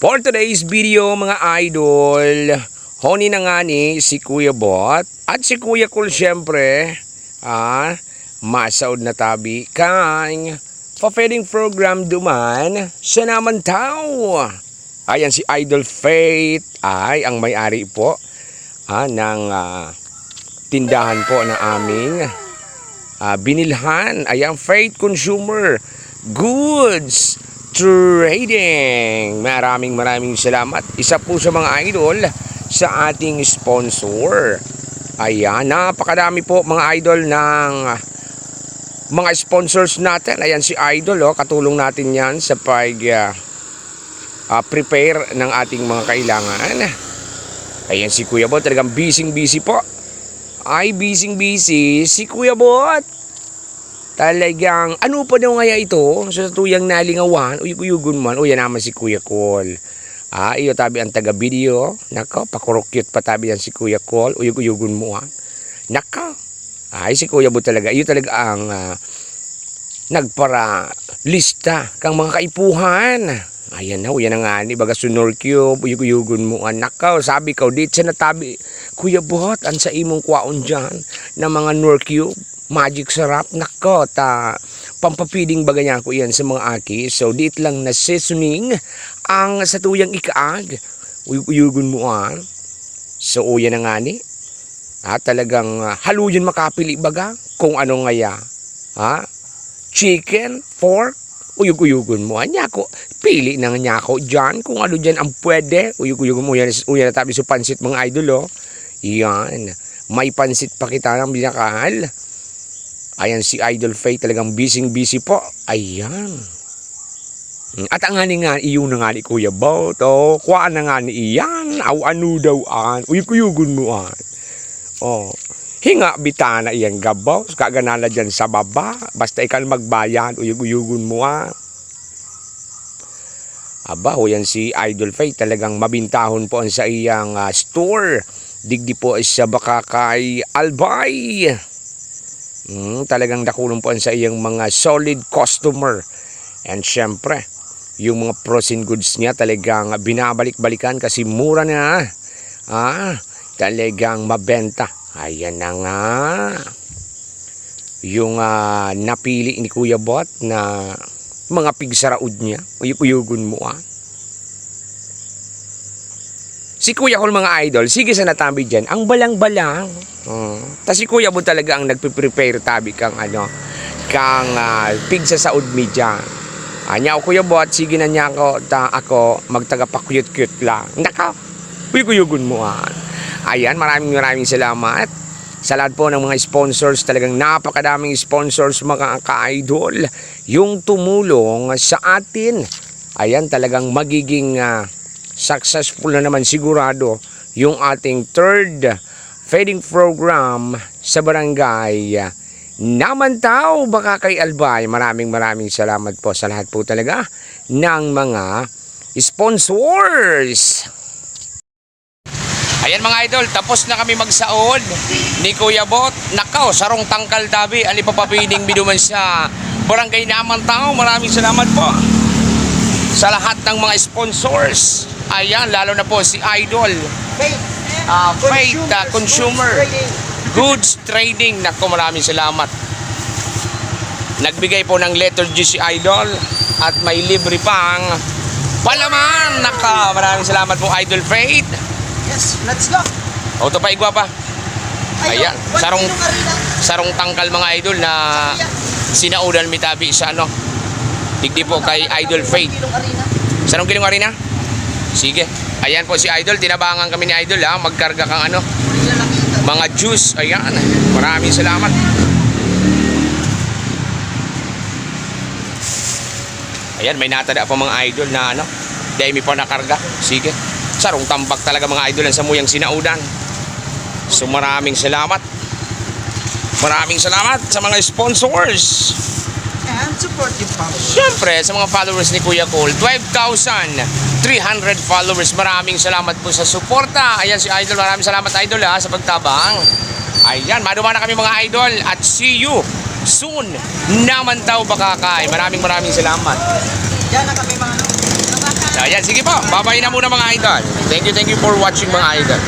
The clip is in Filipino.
For today's video mga idol, honi na nga ni si Kuya Bot at si Kuya Cool syempre, ah, masaod na tabi kang pa-feeding program duman sa naman tao. Ayan si Idol Faith ay ang may-ari po ah, ng ah, tindahan po na aming ah, binilhan. Ayan, Faith Consumer Goods Trading. Maraming maraming salamat. Isa po sa mga idol sa ating sponsor. Ayan, napakadami po mga idol ng mga sponsors natin. Ayan si Idol, oh, katulong natin yan sa pag ah, ah, prepare ng ating mga kailangan. Ayan si Kuya Bot, talagang busy busy po. Ay, busy busy si Kuya Bot. Talagang, ano pa daw ngaya ito? Sa tuyang nalingawan, uyug-uyugon man. O, yan naman si Kuya Col. Ah, iyo tabi ang taga-video. Nako, pakurukyot pa tabi yan si Kuya Col. Uyug-uyugon mo ah. Nako. Ay, si Kuya Bot talaga. Iyo talaga ang ah, nagpara lista kang mga kaipuhan. Ayan na, yan na nga ni baga sunor cube, uyug-uyugon mo anak ka. Sabi ko, dit sa natabi, Kuya Bot, an sa imong kwaon dyan, na mga nor cube, magic sarap, nako, ta, pampapiling baga niya ko yan sa mga aki. So, dit lang na seasoning ang sa tuyang ikaag, uyug-uyugon mo an. So, o yan na nga ni. Ha, talagang ah, haluyan makapili baga kung ano ngaya. Ha? Chicken, pork, uyug-uyugon mo. Anya ko, pili na nga ako dyan kung ano dyan ang pwede. Uyug-uyugon mo. Yan, uyan na tabi sa pansit mga idol, oh. Yan. May pansit pa kita ng binakal. Ayan si Idol Faye talagang busy-busy po. Ayan. At ang nga ni nga, iyo na nga ni Kuya Bout, oh. Kuha na nga ni iyan. Aw ano daw an. Uyug-uyugon mo an. Oh. Hinga bitana iyan gabaw. Kaganala dyan sa baba. Basta ikaw magbayan. Uyug-uyugon mo ah. Aba, ho yan si Idol Faye. Talagang mabintahon po ang sa iyang ah, store. Digdi po sa baka kay Albay. Mm, talagang nakulong po sa iyang mga solid customer. And syempre, yung mga frozen goods niya talagang binabalik-balikan kasi mura na. Ah, talagang mabenta. Ayan na nga. Yung ah, napili ni Kuya Bot na mga pigsaraud niya. Uyugun mo ah. Si Kuya Kol mga idol, sige sa natambi dyan, ang balang-balang. Uh, Tapos si Kuya Bot talaga ang nagpe-prepare tabi kang ano, kang uh, pigsa sa udmi dyan. Anya ako Kuya Bot, sige na niya ako, ta, ako magtagapakuyot-cute lang. Naka, uyugun mo ah. Ayan, maraming maraming salamat. Sa lahat po ng mga sponsors, talagang napakadaming sponsors mga ka-idol. Yung tumulong sa atin. Ayan, talagang magiging ah, successful na naman sigurado yung ating third feeding program sa barangay Namantaw baka kay Albay. Maraming maraming salamat po sa lahat po talaga ng mga sponsors. Ayan mga idol, tapos na kami magsaod ni Kuya Bot. Nakaw, sarong tangkal tabi, ali papapiling biduman sa barangay naman tao. Maraming salamat po sa lahat ng mga sponsors. Ayan, lalo na po si Idol. Ah, Faith, ah, Consumer. Goods Trading. Nako, maraming salamat. Nagbigay po ng letter G si Idol at may libre pang palaman. Naka, maraming salamat po Idol Faith. Yes, let's go. Auto pa igwa pa. Ayan, sarong- karina. Sarong tangkal mga idol na sinaudan mitabi sa ano. Digdi po kay Idol Faith. Sarong kilong arena? Sige. Ayan po si Idol. Tinabangan kami ni Idol ha. Magkarga kang ano. Mga juice. Ayan. Maraming salamat. Ayan. May natada pa mga idol na ano. Dahil may pa nakarga. Sige. Sarong tambak talaga mga idol ang samuyang sinaudan. So maraming salamat. Maraming salamat sa mga sponsors. And support yung followers. Siyempre, sa mga followers ni Kuya Cole, 12,300 followers. Maraming salamat po sa suporta. Ayan si Idol. Maraming salamat Idol ha, sa pagtabang. Ayan, maduma na kami mga Idol. At see you soon naman daw bakakay. Maraming maraming salamat. Yan na kami mga ayan, sige po. Babay na muna mga idol. Thank you, thank you for watching mga idol.